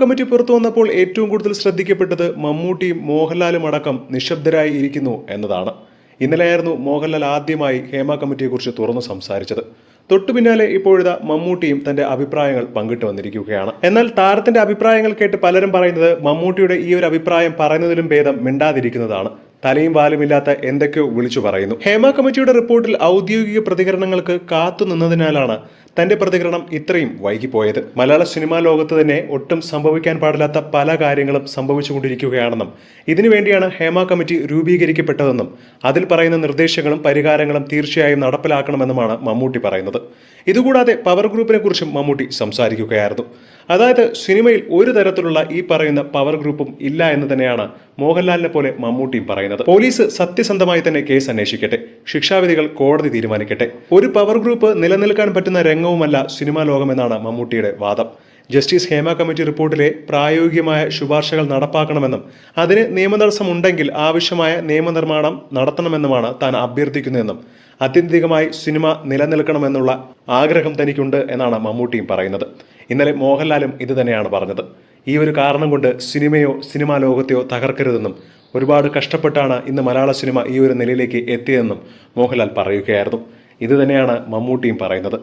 Committee പുറത്തു വന്നപ്പോൾ ഏറ്റവും കൂടുതൽ ശ്രദ്ധിക്കപ്പെട്ടത് മമ്മൂട്ടിയും മോഹൻലാലും അടക്കം നിശബ്ദരായി ഇരിക്കുന്നു എന്നതാണ്. ഇന്നലെയായിരുന്നു മോഹൻലാൽ ആദ്യമായി ഹേമ കമ്മിറ്റിയെക്കുറിച്ച് തുറന്നു സംസാരിച്ചത്. തൊട്ടു പിന്നാലെ ഇപ്പോഴിതാ മമ്മൂട്ടിയും തന്റെ അഭിപ്രായങ്ങൾ പങ്കിട്ട് വന്നിരിക്കുകയാണ്. എന്നാൽ താരത്തിന്റെ അഭിപ്രായങ്ങൾ കേട്ട് പലരും പറയുന്നത് മമ്മൂട്ടിയുടെ ഈ ഒരു അഭിപ്രായം പറയുന്നതിലും ഭേദം മിണ്ടാതിരിക്കുന്നതാണ്. തലയും വാലുമില്ലാത്ത എന്തൊക്കെയോ വിളിച്ചു പറയുന്നു. ഹേമ കമ്മിറ്റിയുടെ റിപ്പോർട്ടിൽ ഔദ്യോഗിക പ്രതികരണങ്ങൾക്ക് കാത്തു നിന്നതിനാലാണ് തന്റെ പ്രതികരണം ഇത്രയും വൈകിപ്പോയത്. മലയാള സിനിമാ ലോകത്ത് തന്നെ ഒട്ടും സംഭവിക്കാൻ പാടില്ലാത്ത പല കാര്യങ്ങളും സംഭവിച്ചുകൊണ്ടിരിക്കുകയാണെന്നും ഇതിനുവേണ്ടിയാണ് ഹേമ കമ്മിറ്റി രൂപീകരിക്കപ്പെട്ടതെന്നും അതിൽ പറയുന്ന നിർദ്ദേശങ്ങളും പരിഹാരങ്ങളും തീർച്ചയായും നടപ്പിലാക്കണമെന്നുമാണ് മമ്മൂട്ടി പറയുന്നത്. ഇതുകൂടാതെ പവർ ഗ്രൂപ്പിനെ കുറിച്ചും മമ്മൂട്ടി സംസാരിക്കുകയായിരുന്നു. അതായത് സിനിമയിൽ ഒരു തരത്തിലുള്ള ഈ പറയുന്ന പവർ ഗ്രൂപ്പും ഇല്ല എന്ന് തന്നെയാണ് മോഹൻലാലിനെ പോലെ മമ്മൂട്ടിയും പറയുന്നത്. പോലീസ് സത്യസന്ധമായി തന്നെ കേസ് അന്വേഷിക്കട്ടെ. ശിക്ഷാവിധികൾ കോടതി തീരുമാനിക്കട്ടെ. ഒരു പവർ ഗ്രൂപ്പ് നിലനിൽക്കാൻ പറ്റുന്ന രംഗവുമല്ല സിനിമാ ലോകമെന്നാണ് മമ്മൂട്ടിയുടെ വാദം. ജസ്റ്റിസ് ഹേമ കമ്മിറ്റി റിപ്പോർട്ടിലെ പ്രായോഗികമായ ശുപാർശകൾ നടപ്പാക്കണമെന്നും അതിന് നിയമതടസ്സം ഉണ്ടെങ്കിൽ ആവശ്യമായ നിയമനിർമ്മാണം നടത്തണമെന്നുമാണ് താൻ അഭ്യർത്ഥിക്കുന്നതെന്നും അത്യന്തികമായി സിനിമ നിലനിൽക്കണമെന്നുള്ള ആഗ്രഹം തനിക്കുണ്ട് എന്നാണ് മമ്മൂട്ടിയും പറയുന്നത്. ഇന്നലെ മോഹൻലാലും ഇത് തന്നെയാണ് പറഞ്ഞത്. ഈ ഒരു കാരണം കൊണ്ട് സിനിമയോ സിനിമാ ലോകത്തെയോ തകർക്കരുതെന്നും ഒരുപാട് കഷ്ടപ്പെട്ടാണ് ഇന്ന് മലയാള സിനിമ ഈ ഒരു നിലയിലേക്ക് എത്തിയതെന്നും മോഹൻലാൽ പറയുകയായിരുന്നു. ഇത് തന്നെയാണ് മമ്മൂട്ടിയും പറയുന്നത്.